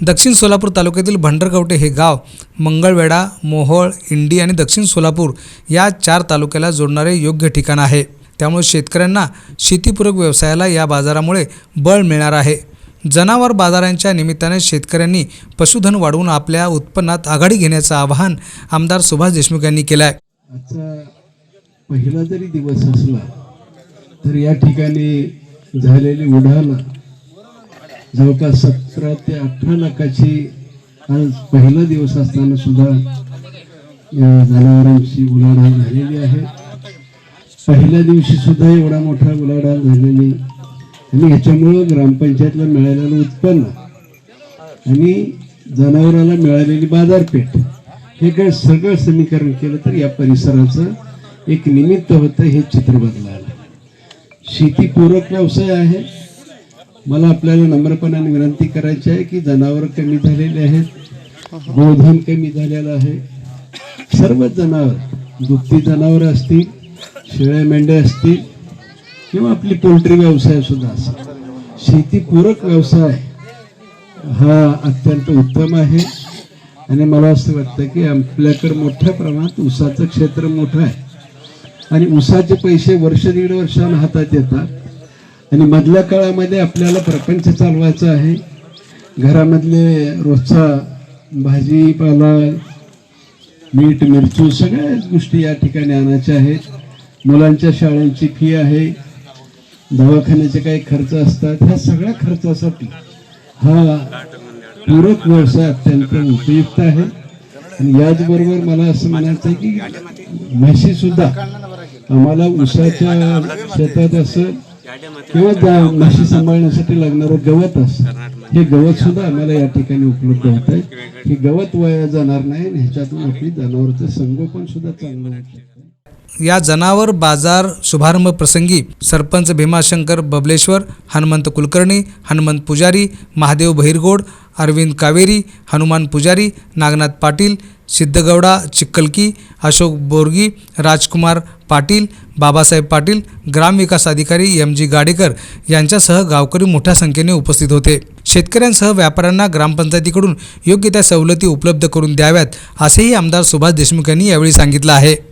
दक्षिण सोलापूर तालुक्यातील भंडरगवटे हे गाव मंगळवेढा मोहोळ इंडी आणि दक्षिण सोलापूर या चार तालुक्याला जोडणारे योग्य ठिकाण आहे. त्यामुळे शेतकऱ्यांना शेतीपूरक व्यवसायाला या बाजारामुळे बळ मिळणार आहे. जनावर बाजारांच्या निमित्ताने शेतकऱ्यांनी पशुधन वाढवून आपल्या उत्पन्नात आघाडी घेण्याचं आवाहन आमदार सुभाष देशमुख यांनी केलं आहे आजचा पहिला जरी दिवस असला तर या ठिकाणी झालेली उडाल जवळपास सतरा ते अठरा लाखाची आज पहिला दिवस असताना सुद्धा या जनावरांची उलाढाल झालेली आहे. पहिल्या दिवशी सुद्धा एवढा मोठा उलाढाल झालेली आणि ह्याच्यामुळं ग्रामपंचायतला मिळालेलं उत्पन्न आणि जनावराला मिळालेली बाजारपेठ हे काय सगळं समीकरण केलं तर या परिसराचं एक निमित्त होतं हे चित्र बदलायला. शेतीपूरक व्यवसाय आहे. मला आपल्याला नम्रपणाने विनंती करायची आहे की जनावर कमी झालेले आहेत गोधन कमी झालेलं आहे. सर्वच जनावर दुभती जनावर असतील शेळ्या मेंढ्या असतील किंवा आपली पोल्ट्री व्यवसाय सुद्धा असेल. शेतीपूरक व्यवसाय हा अत्यंत उत्तम आहे. आणि मला असं वाटतं की आपल्याकडे मोठ्या प्रमाणात ऊसाचं क्षेत्र मोठं आहे. आणि ऊसाचे पैसे वर्ष दीड वर्षानं हातात येतात. आणि मधल्या काळामध्ये आपल्याला प्रपंच चालवायचा आहे. घरामधले रोजचा भाजीपाला मीठ मिरची सगळ्याच गोष्टी या ठिकाणी आणायच्या आहेत. मुलांच्या शाळांची फी आहे. दवाखान्याचे काही खर्च असतात. ह्या सगळ्या खर्चासाठी हा पूरक व्यवसाय अत्यंत उपयुक्त आहे. आणि याचबरोबर मला असं म्हणायचं आहे की म्हशीसुद्धा आम्हाला उसाच्या शेतात असं किंवा त्या म्हशी सांभाळण्यासाठी लागणारं गवत असतं. हे गवत सुद्धा आम्हाला या ठिकाणी उपलब्ध होत आहे हे गवत वाया जाणार नाही आणि ह्याच्यातून आपली जनावरचं संगोपन सुद्धा चांगलं या जनावर बाजार शुभारंभ प्रसंगी सरपंच भीमाशंकर बबलेश्वर हनुमंत कुलकर्णी हनुमंत पुजारी महादेव बहिरगोड अरविंद कावेरी हनुमान पुजारी नागनाथ पाटील सिद्धगौडा चिक्कलकी अशोक बोरगी राजकुमार पाटील बाबासाहेब पाटील ग्रामविकास अधिकारी एम जी गाडेकर यांच्यासह गावकरी मोठ्या संख्येने उपस्थित होते. शेतकऱ्यांसह व्यापाऱ्यांना ग्रामपंचायतीकडून योग्य त्या सवलती उपलब्ध करून द्याव्यात असेही आमदार सुभाष देशमुख यांनी यावेळी सांगितलं आहे.